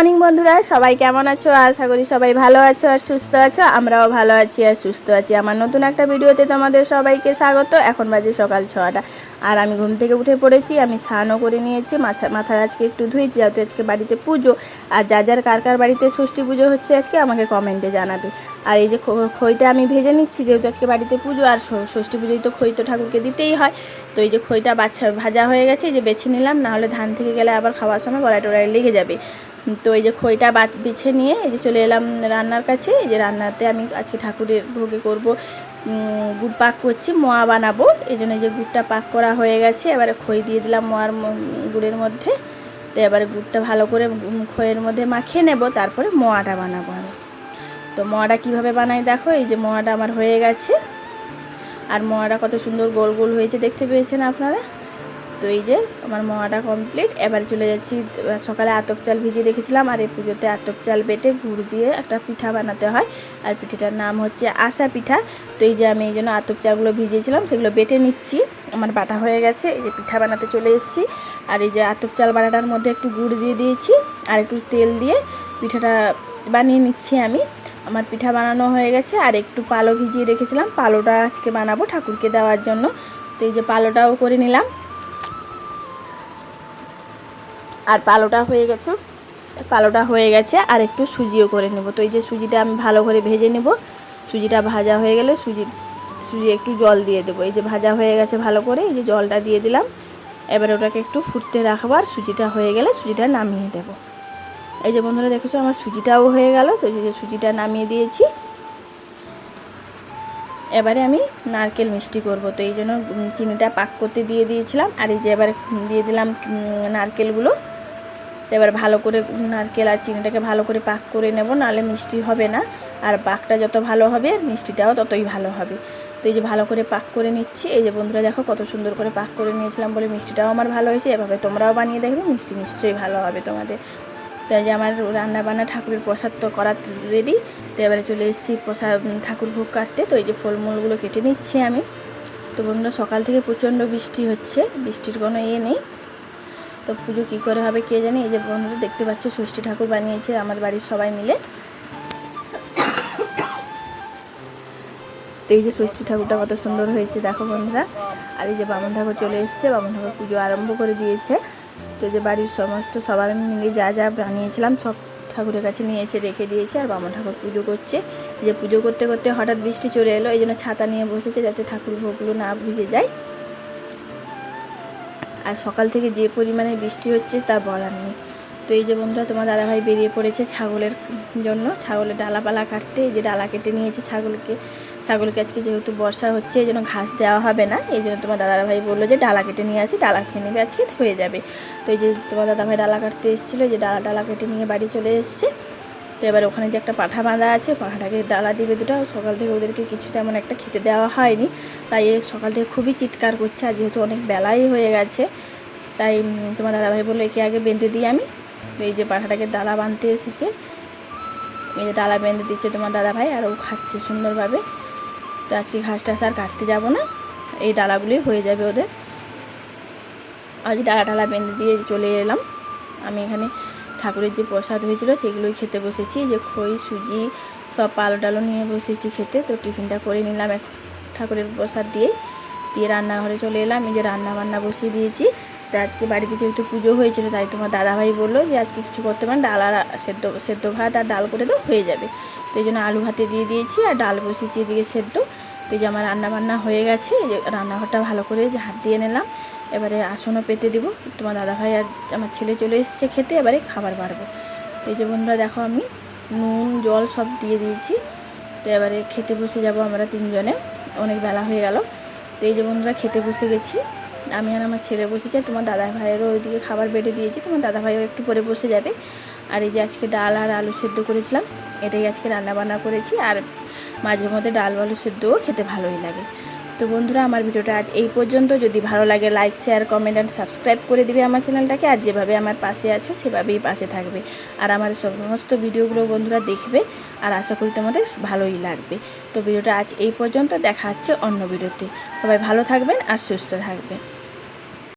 Morning বন্ধুরা, সবাই কেমন আছো? আশা করি সবাই ভালো আছো আর সুস্থ আছো। আমরাও ভালো আছি আর সুস্থ আছি। আমার নতুন একটা ভিডিওতে তোমাদের সবাইকে স্বাগত। এখন বাজে সকাল ছটা। আর আমি ঘুম থেকে উঠে পড়েছি, আমি স্নানও করে নিয়েছি। মাথা মাথার আজকে একটু ধুয়েছি যেহেতু আজকে বাড়িতে পুজো। আর যা যার কার কার বাড়িতে ষষ্ঠী পুজো হচ্ছে আজকে, আমাকে কমেন্টে জানাবে। আর এই যে খইটা আমি ভেজে নিচ্ছি, যেহেতু আজকে বাড়িতে পুজো, আর ষষ্ঠী পুজোয় তো খই তো ঠাকুরকে দিতেই হয়। তো এই যে খইটা বাচ্চা ভাজা হয়ে গেছে যে বেছে নিলাম, নাহলে ধান থেকে গেলে আবার খাওয়ার সময় গলায় টোড়ায় লেগে যাবে। তো এই যে খইটা বাদ বিছে নিয়ে এই যে চলে এলাম রান্নার কাছে। এই যে রান্নাতে আমি আজকে ঠাকুরের ভোগে করব গুড় পাক করছি, মোয়া বানাবো। এই জন্য যে গুড়টা পাক করা হয়ে গেছে। এবারে খই দিয়ে দিলাম মোয়ার গুড়ের মধ্যে। তো এবারে গুড়টা ভালো করে খইয়ের মধ্যে মাখিয়ে নেব। তারপরে মোয়াটা বানাবো আমি। তো মোয়াটা কীভাবে বানাই দেখো? এই যে মোয়াটা আমার হয়ে গেছে। আর মোয়াটা কত সুন্দর গোল গোল হয়েছে দেখতে পেয়েছেন আপনারা? তো এই যে আমার মোয়াটা কমপ্লিট এবার চলে যাচ্ছি সকালে আতপ চাল ভিজিয়ে রেখেছিলাম আর এই পুজোতে আতপ চাল বেটে গুড় দিয়ে একটা পিঠা বানাতে হয়। আর পিঠাটার নাম হচ্ছে আশা পিঠা। তো এই যে আমি এই জন্য আতপ চালগুলো ভিজিয়েছিলাম, সেগুলো বেটে নিচ্ছি। আমার বাটা হয়ে গেছে, এই যে পিঠা বানাতে চলে এসেছি। আর এই যে আতপ চাল বাটাটার মধ্যে একটু গুড় দিয়ে দিয়েছি, আর একটু তেল দিয়ে পিঠাটা বানিয়ে নিচ্ছি আমি। আমার পিঠা বানানো হয়ে গেছে, আর একটু পালো ভিজিয়ে রেখেছিলাম। পালোটা আজকে বানাবো ঠাকুরকে দেওয়ার জন্য। তো এই যে পালোটাও করে নিলাম। আর পালোটা হয়ে গেছে। পালোটা হয়ে গেছে, আর একটু সুজিও করে নেব। তো এই যে সুজিটা আমি ভালো করে ভেজে নেব। সুজিটা ভাজা হয়ে গেলে সুজি সুজি একটু জল দিয়ে দেবো। এই যে ভাজা হয়ে গেছে ভালো করে, এই যে জলটা দিয়ে দিলাম। এবার ওটাকে একটু ফুটতে রাখব, আর সুজিটা হয়ে গেলে সুজিটা নামিয়ে দেব। এই যে বন্ধুরা, দেখেছ আমার সুজিটাও হয়ে গেল। তো যে সুজিটা নামিয়ে দিয়েছি। এবারে আমি নারকেল মিষ্টি করব। তো এই জন্য চিনিটা পাক করতে দিয়ে দিয়েছিলাম। আর এই যে এবার দিয়ে দিলাম নারকেলগুলো। তো এবার ভালো করে নারকেল আর চিনিটাকে ভালো করে পাক করে নেব, নাহলে মিষ্টি হবে না। আর পাকটা যত ভালো হবে, মিষ্টিটাও ততই ভালো হবে। তো এই যে ভালো করে পাক করে নিচ্ছি। এই যে বন্ধুরা দেখো কত সুন্দর করে পাক করে নিয়েছিলাম বলে মিষ্টিটাও আমার ভালো হয়েছে। এভাবে তোমরাও বানিয়ে দেখবে, মিষ্টি নিশ্চয়ই ভালো হবে তোমাদের। তো এই যে আমার রান্না বান্না ঠাকুরের প্রসাদ তো করা রেডি তো এবারে চলে এসেছি প্রসাদ ঠাকুর ভোগ কাটতে। তো এই যে ফলমূলগুলো কেটে নিচ্ছি আমি। তো বন্ধুরা সকাল থেকে প্রচণ্ড বৃষ্টি হচ্ছে, বৃষ্টির কোনো ইয়ে নেই। তো পুজো কী করে হবে কে জানি? এই যে বন্ধুরা দেখতে পাচ্ছ, ষষ্ঠী ঠাকুর বানিয়েছে আমার বাড়ির সবাই মিলে। তো এই যে ষষ্ঠী ঠাকুরটা কত সুন্দর হয়েছে, দেখো বন্ধুরা। আর এই যে বামন ঠাকুর চলে এসেছে, বামন ঠাকুর পুজো আরম্ভ করে দিয়েছে। তো যে বাড়ির সমস্ত সবাই মিলে যা যা বানিয়েছিলাম, সব ঠাকুরের কাছে নিয়ে এসে রেখে দিয়েছে আর বামন ঠাকুর পুজো করছে। যে পুজো করতে করতে হঠাৎ বৃষ্টি চলে এলো, এই জন্য ছাতা নিয়ে বসেছে যাতে ঠাকুর ভোগগুলো না ভিজে যায়। আর সকাল থেকে যে পরিমাণে বৃষ্টি হচ্ছে তা বলার নেই। তো এই যে বন্ধুরা, তোমার দাদাভাই বেরিয়ে পড়েছে ছাগলের জন্য। ছাগলের ডালাপালা কাটতে, এই যে ডালা কেটে নিয়েছে ছাগলকে। ছাগলকে আজকে যেহেতু বর্ষা হচ্ছে, এই জন্য ঘাস দেওয়া হবে না। এই জন্য তোমার দাদাভাই বলল যে ডালা কেটে নিয়ে আসি, ডালা খেয়ে নেবে, আজকে হয়ে যাবে। তো এই যে তোমার দাদাভাই ডালা কাটতে এসেছিল যে ডালা ডালা কেটে নিয়ে বাড়ি চলে এসছে। তো এবার ওখানে যে একটা পাঠা বাঁধা আছে, পাঠাটাকে ডালা দিবে দুটো। সকাল থেকে ওদেরকে কিছু তেমন একটা খেতে দেওয়া হয়নি। তাই সকাল থেকে খুবই চিৎকার করছে, আর যেহেতু অনেক বেলাই হয়ে গেছে, তাই তোমার দাদাভাই বলল, একে আগে বেঁধে দিই আমি। এই যে পাঠাটাকে ডালা বাঁধতে এসেছে। এই যে ডালা বেঁধে দিচ্ছে তোমার দাদাভাই, আর ও খাচ্ছে সুন্দরভাবে। তো আজকে ঘাস টাস আর কাটতে যাব না, এই ডালাগুলি হয়ে যাবে ওদের। আজ ডালা ডালা বেঁধে দিয়ে চলে এলাম। আমি এখানে ঠাকুরের যে প্রসাদ হয়েছিল সেগুলোই খেতে বসেছি, যে খই, সুজি, সব পালো টালো নিয়ে বসেছি খেতে। তো টিফিনটা করে নিলাম এক ঠাকুরের প্রসাদ দিয়ে দিয়ে রান্নাঘরে চলে এলাম, এই যে রান্না বান্না বসিয়ে দিয়েছি। তো আজকে বাড়িতে যেহেতু পুজো হয়েছিল, তাই তোমার দাদাভাই বলল যে আজকে কিছু করতে পারেন, ডাল আর সেদ্ধ সেদ্ধ ভাত আর ডাল করে তো হয়ে যাবে। তো এই জন্য আলু ভাতে দিয়ে দিয়েছি আর ডাল বসিয়েছি এদিকে সেদ্ধ। তো এই যে আমার রান্না বান্না হয়ে গেছে রান্নাঘরটা ভালো করে ঝাঁট দিয়ে নিলাম। এবারে আসনও পেতে দিব। তোমার দাদাভাই আর আমার ছেলে চলে এসেছে খেতে, এবারে খাবার বাড়বো। তো এই যে বন্ধুরা, দেখো আমি নুন, জল সব দিয়ে দিয়েছি। তো এবারে খেতে বসে যাব আমরা তিনজনে। অনেক বেলা হয়ে গেল। তো এই যে বন্ধুরা, খেতে বসে গেছি। আমি আর আমার ছেলে বসেছে তোমার দাদা ভাইয়েরও ওইদিকে খাবার বেড়ে দিয়েছি। তোমার দাদা ভাইও একটু পরে বসে যাবে। আর এই যে আজকে ডাল আর আলু সেদ্ধ করেছিলাম, এটাই আজকে রান্না বান্না করেছি। আর মাঝে মধ্যে ডাল আলু সেদ্ধও খেতে ভালোই লাগে। তো বন্ধুরা, আমার ভিডিওটা আজ এই পর্যন্ত। যদি ভালো লাগে like share comment and subscribe করে দিবে আমার চ্যানেলটাকে। আর যেভাবে আমার পাশে আছো, সেভাবেই পাশে থাকবে। আর আমার সমস্ত ভিডিওগুলো বন্ধুরা দেখবে। আর আশা করি তোমাদের ভালোই লাগবে। তো ভিডিওটা আজ এই পর্যন্ত। দেখা হচ্ছে অন্য ভিডিওতে। সবাই ভালো থাকবেন আর সুস্থ থাকবেন।